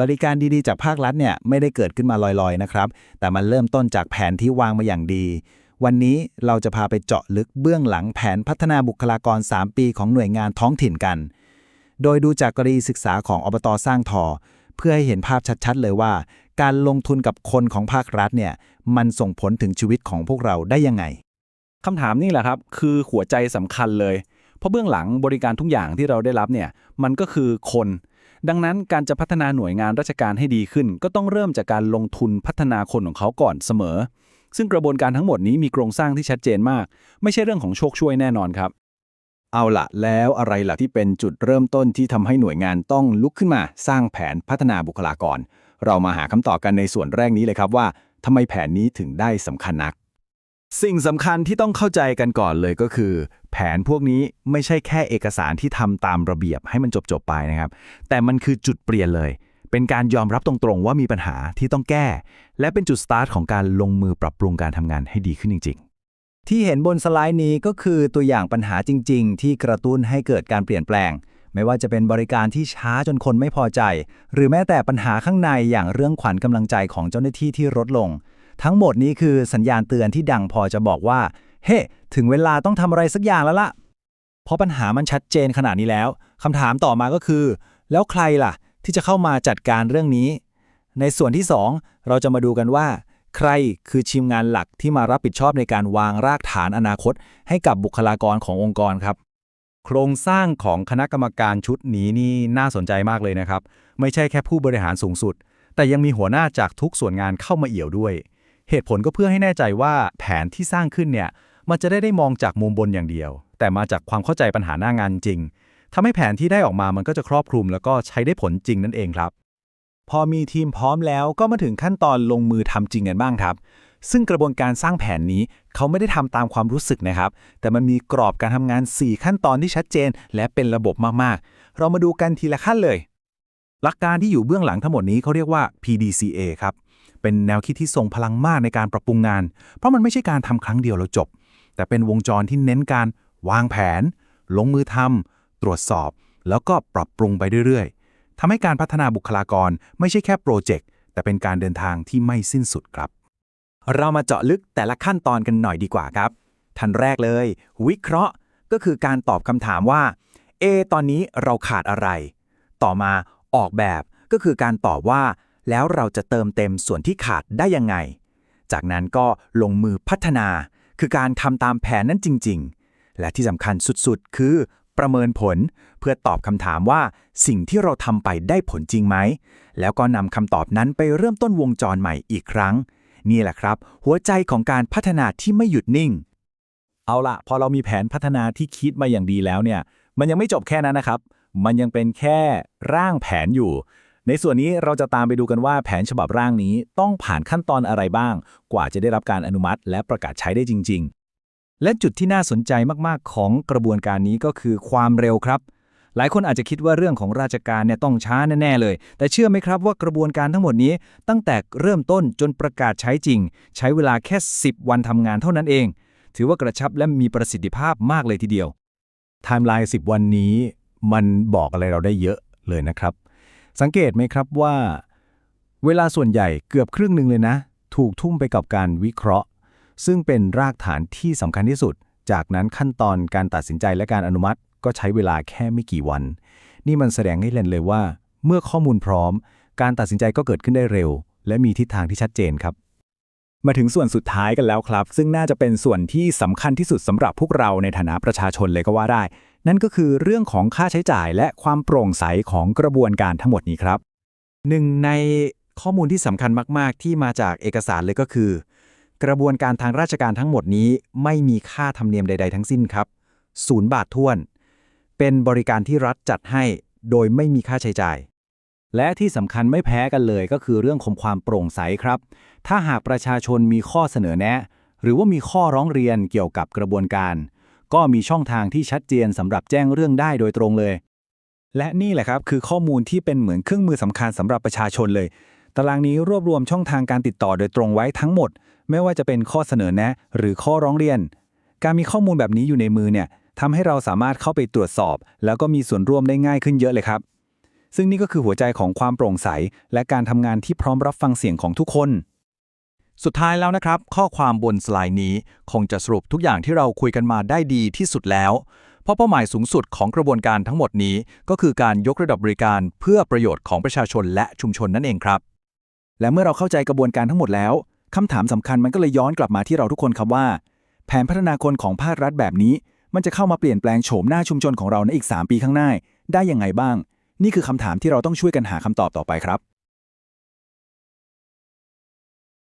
บริการดีๆ จากภาครัฐเนี่ยไม่ได้เกิดขึ้นมาลอยๆนะครับ แต่มันเริ่มต้นจากแผนที่วางมาอย่างดี วันนี้เราจะพาไปเจาะลึกเบื้องหลังแผนพัฒนาบุคลากร 3 ปีของหน่วยงานท้องถิ่นกัน โดยดูจากกรณีศึกษาของอบตสร้างทอ เพื่อให้เห็นภาพชัดๆ เลยว่า การลงทุนกับคนของภาครัฐเนี่ยมันส่งผลถึงชีวิตของพวกเราได้ยังไงคำถามนี่แหละครับ คือหัวใจสำคัญเลย เพราะเบื้องหลังบริการทุกอย่างที่เราได้รับเนี่ยมันก็คือคน ดังนั้นการจะพัฒนาหน่วยงานราชการให้ดีขึ้น ก็ต้องเริ่มจากการลงทุนพัฒนาคนของเขาก่อนเสมอ ซึ่งกระบวนการทั้งหมดนี้มีโครงสร้างที่ชัดเจนมาก ไม่ใช่เรื่องของโชคช่วยแน่นอนครับ เอาละแล้วอะไรล่ะที่เป็นจุดเริ่มต้นที่ทำให้หน่วยงานต้องลุกขึ้นมา สร้างแผนพัฒนาบุคลากร เรามาหาคำตอบกันในส่วนแรกนี้เลยครับว่าทำไมแผนนี้ถึงได้สำคัญนัก สิ่งสำคัญที่ต้องเข้าใจกันก่อนเลยก็คือ แผนพวกนี้ไม่ใช่แค่เอกสารที่ทำตามระเบียบให้มันจบๆไปนะครับ แต่มันคือจุดเปลี่ยนเลย เป็นการยอมรับตรงๆ ว่ามีปัญหาที่ต้องแก้ และเป็นจุดสตาร์ทของการลงมือปรับปรุงการทำงานให้ดีขึ้นจริง ๆ ที่เห็นบนสไลด์นี้ก็คือตัวอย่างปัญหาจริง ๆ ที่กระตุ้นให้เกิดการเปลี่ยนแปลง ไม่ว่าจะเป็นบริการที่ช้าจนคนไม่พอใจ หรือแม้แต่ปัญหาข้างในอย่างเรื่องขวัญกำลังใจของเจ้าหน้าที่ที่ลดลง ทั้งหมดนี้คือสัญญาณเตือนที่ดังพอจะบอกว่า เฮ้ถึงเวลาต้องทำอะไรสักอย่างแล้วล่ะ เพราะปัญหามันชัดเจนขนาดนี้แล้วคำถามต่อมาก็คือ แล้วใครล่ะ ที่จะเข้ามาจัดการเรื่องนี้ ในส่วนที่ 2 เราจะมาดูกันว่า ใครคือทีมงานหลักที่มารับผิดชอบในการวางรากฐานอนาคต ให้กับบุคลากรขององค์กรครับ โครงสร้างของคณะกรรมการชุดนี้นี่น่าสนใจมากเลยนะครับ ไม่ใช่แค่ผู้บริหารสูงสุด แต่ยังมีหัวหน้าจากทุกส่วนงานเข้ามาเอี่ยวด้วย เหตุผลก็เพื่อให้แน่ใจว่าแผนที่สร้างขึ้นเนี่ยมันจะได้ได้มองจากมุมบนอย่างเดียว แต่มาจากความเข้าใจปัญหาหน้างานจริงทำให้แผนที่ได้ออกมามันก็จะครอบคลุม แล้วก็ใช้ได้ผลจริงนั่นเองครับ พอมีทีมพร้อมแล้วก็มาถึงขั้นตอนลงมือทำจริงกันบ้างครับ ซึ่งกระบวนการสร้างแผนนี้เขาไม่ได้ทำตามความรู้สึกนะครับ แต่มันมีกรอบการทำงาน 4 ขั้นตอนที่ชัดเจน และเป็นระบบมากๆ เรามาดูกันทีละขั้นเลย หลักการที่อยู่เบื้องหลังทั้งหมดนี้เขาเรียกว่า PDCA ครับ เป็นแนวคิดที่ทรงพลังมากในการปรับปรุงงาน เพราะมันไม่ใช่การทำครั้งเดียวแล้วจบ แต่เป็นวงจรที่เน้นการวางแผน ลงมือทำตรวจสอบ แล้วก็ปรับปรุงไปเรื่อยๆทำให้การพัฒนาบุคลากรไม่ใช่แค่โปรเจกต์แต่เป็นการเดินทางที่ไม่สิ้นสุดครับ เรามาเจาะลึกแต่ละขั้นตอนกันหน่อยดีกว่าครับทันแรกเลย วิเคราะห์ก็คือการตอบคำถามว่าเอตอนนี้เราขาดอะไร ต่อมาออกแบบก็คือการตอบว่า แล้วเราจะเติมเต็มส่วนที่ขาดได้ยังไง จากนั้นก็ลงมือพัฒนา คือการทำตามแผนนั้นจริง ๆ และที่สำคัญสุดๆ คือ ประเมินผลเพื่อตอบคำถามว่า สิ่งที่เราทำไปได้ผลจริงไหม แล้วก็นำคำตอบนั้นไปเริ่มต้นวงจรใหม่อีกครั้ง นี่แหละครับ หัวใจของการพัฒนาที่ไม่หยุดนิ่ง เอาละพอเรามีแผนพัฒนาที่คิดมาอย่างดีแล้วเนี่ย มันยังไม่จบแค่นั้นนะครับ มันยังเป็นแค่ร่างแผนอยู่ ในส่วนนี้เราจะตามไปดูกันว่าแผนฉบับร่างนี้ต้องผ่านขั้นตอนอะไรบ้าง กว่าจะได้รับการอนุมัติ และประกาศใช้ได้จริง ๆ และจุดที่น่าสนใจมากๆ ของกระบวนการนี้ก็คือความเร็วครับ หลายคนอาจจะคิดว่าเรื่องของราชการเนี่ยต้องช้าแน่ๆเลย แต่เชื่อไหมครับว่ากระบวนการทั้งหมดนี้ ตั้งแต่เริ่มต้นจนประกาศใช้จริง ใช้เวลาแค่ 10 วันทำงานเท่านั้นเอง ถือว่ากระชับและมีประสิทธิภาพมากเลยทีเดียวไทม์ไลน์10 วันนี้ มันบอกอะไรเราได้เยอะเลยนะครับ สังเกตไหมครับว่า เวลาส่วนใหญ่เกือบครึ่งหนึ่งเลยนะ ถูกทุ่มไปกับการวิเคราะห์ ซึ่งเป็นรากฐานที่สำคัญที่สุด จากนั้นขั้นตอนการตัดสินใจและการอนุมัติ ก็ใช้เวลาแค่ไม่กี่วัน นี่มันแสดงให้เห็นเลยว่า เมื่อข้อมูลพร้อม การตัดสินใจก็เกิดขึ้นได้เร็ว และมีทิศทางที่ชัดเจนครับมาถึงส่วนสุดท้ายกันแล้วครับ ซึ่งน่าจะเป็นส่วนที่สำคัญที่สุดสำหรับพวกเราในฐานะประชาชนเลยก็ว่าได้ นั่นก็คือเรื่องของค่าใช้จ่ายและความโปร่งใสของกระบวนการทั้งหมดนี้ครับ หนึ่งในข้อมูลที่สำคัญมาก ๆ ที่มาจากเอกสารเลยก็คือ กระบวนการทางราชการทั้งหมดนี้ ไม่มีค่าธรรมเนียมใด ๆ ทั้งสิ้นครับศูนย์บาทท้วน เป็นบริการที่รัฐจัดให้โดยไม่มีค่าใช้จ่าย และที่สำคัญไม่แพ้กันเลยก็คือเรื่องของความโปร่งใสครับ ถ้าหากประชาชนมีข้อเสนอแนะ หรือว่ามีข้อร้องเรียนเกี่ยวกับกระบวนการ ก็มีช่องทางที่ชัดเจนสำหรับแจ้งเรื่องได้โดยตรงเลย และนี่แหละครับคือข้อมูลที่เป็นเหมือนเครื่องมือสำคัญสำหรับประชาชนเลย ตารางนี้รวบรวมช่องทางการติดต่อโดยตรงไว้ทั้งหมด ไม่ว่าจะเป็นข้อเสนอแนะ หรือข้อร้องเรียน การมีข้อมูลแบบนี้อยู่ในมือเนี่ยทำให้เราสามารถเข้าไปตรวจสอบ แล้วก็มีส่วนร่วมได้ง่ายขึ้นเยอะเลยครับ ซึ่งนี่ก็คือหัวใจของความโปร่งใส และการทำงานที่พร้อมรับฟังเสียงของทุกคน สุดท้ายแล้วนะครับ ข้อความบนสไลด์นี้คงจะสรุปทุกอย่างที่เราคุยกันมาได้ดีที่สุดแล้ว เพราะเป้าหมายสูงสุดของกระบวนการทั้งหมดนี้ ก็คือการยกระดับบริการเพื่อประโยชน์ของประชาชนและชุมชนนั่นเองครับ และเมื่อเราเข้าใจกระบวนการทั้งหมดแล้วคำถามสำคัญมันก็เลยย้อนกลับมาที่เราทุกคนครับว่า แผนพัฒนาคนของภาครัฐแบบนี้ มันจะเข้ามาเปลี่ยนแปลงโฉมหน้าชุมชนของเราในอีก 3 ปีข้างหน้า ได้ยังไงบ้าง นี่คือคำถามที่เราต้องช่วยกันหาคำตอบต่อไปครับ